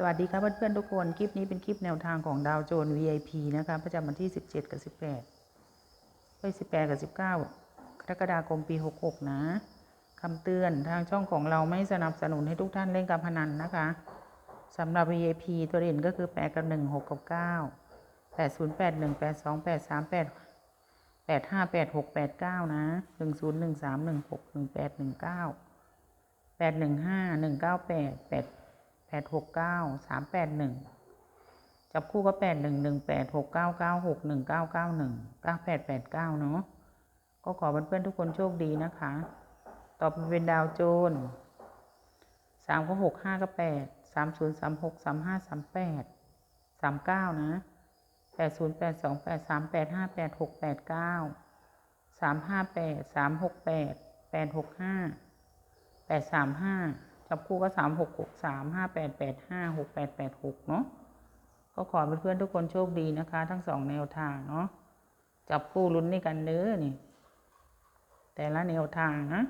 สวัสดีครับเพื่อนๆทุกคน คลิปนี้เป็นคลิปแนวทางของดาวโจน VIP นะคะประจำวันที่ 17 กับ 18เอ้ย18 กับ 19 กรกฎาคมปี 66 นะคำเตือนทางช่องของเราไม่สนับสนุนให้ทุกท่านเล่นการพนันนะคะสำหรับ VIP ตัวเด่นก็คือ 8 กับ 1 6 กับ 9 8 0 8 1 8 2 8 3 8 8 5 8 6 8 9 นะ 1 0 1 3 1 6 1 8 1 9แปดหนึ่งห้าหนึ่งเก้า แปดหกเก้าสามแปดหนึ่งจับคู่ก็แปดหนึ่งหนึ่งแปดหกเก้าเก้าหกหนึ่งเก้าเก้าหนึ่งเก้าแปดแปดเก้าเนาะก็ขอเพื่อนๆทุกคนโชคดีนะคะ ต่อไปเป็นดาวโจนสามก็หกห้าก็แปดสามศูนย์สามหกสามห้าสามแปดสามเก้านะแปดศูนย์แปดสองแปดสามแปดห้าแปดหกแปดเก้าสามห้าแปดสามหกแปดแปดหกห้าแปดสามห้า จับคู่ก็สามหกหกสามห้าแปดแปดห้าหกแปดแปดหกเนาะก็ขอเพื่อนๆทุกคนโชคดีนะคะ ทั้งสองแนวทางเนาะจับคู่ลุ้นด้วยกันเด้อนี่ แต่ละแนวทางนะ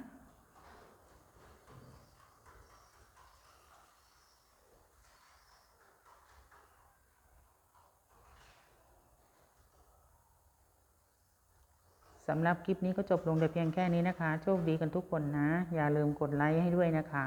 สำหรับคลิปนี้ก็จบลงแต่เพียงแค่นี้นะคะ โชคดีกันทุกคนนะ อย่าลืมกดไลค์ให้ด้วยนะคะ